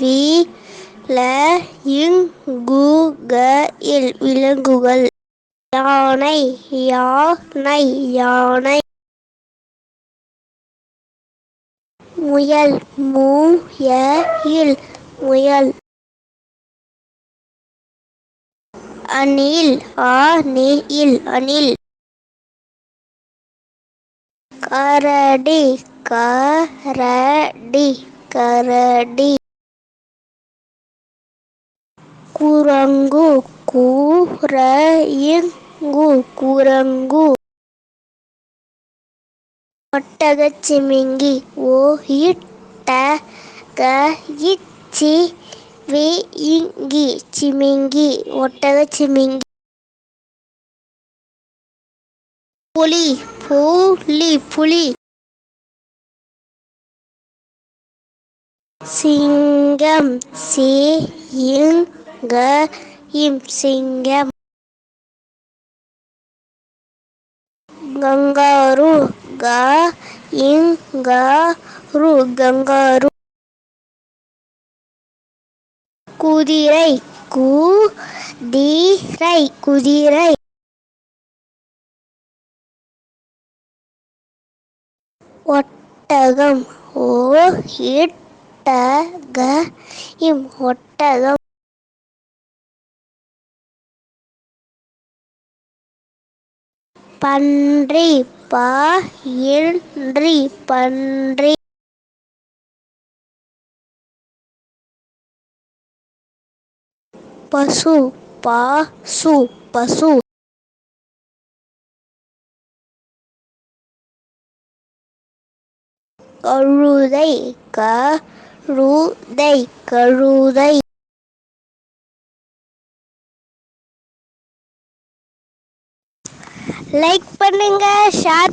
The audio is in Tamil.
வி ல இங் கு க இல் விலங்குகள் யானை யானை யானை. முயல் மு ய இல் முயல். அணில் ஆ நி இல் அணில். கரடி கரடி. கரடி. குரங்கு கூரங்கு குரங்கு. ஒட்டகச்சிமிங்கி ஓ இட் ட க இச் சி வி இங் கி சிவிங்கி ஒட்டகச்சிவிங்கி புலி புலி. சிங்கம் சி இங் இம் சிங்கம். கங்காரு க இங் க கங்காரு. குதிரை கு தி ரை குதிரை. ஒட்டகம் ஓ இட் ஒட்டக க இம் ஒட்டகம் பன்றி பா என்றி பன்றி. பசு பா சு பசு. கழுதை க ரூதை கருதை கழுதை லைக் பண்ணுங்க ஷேர்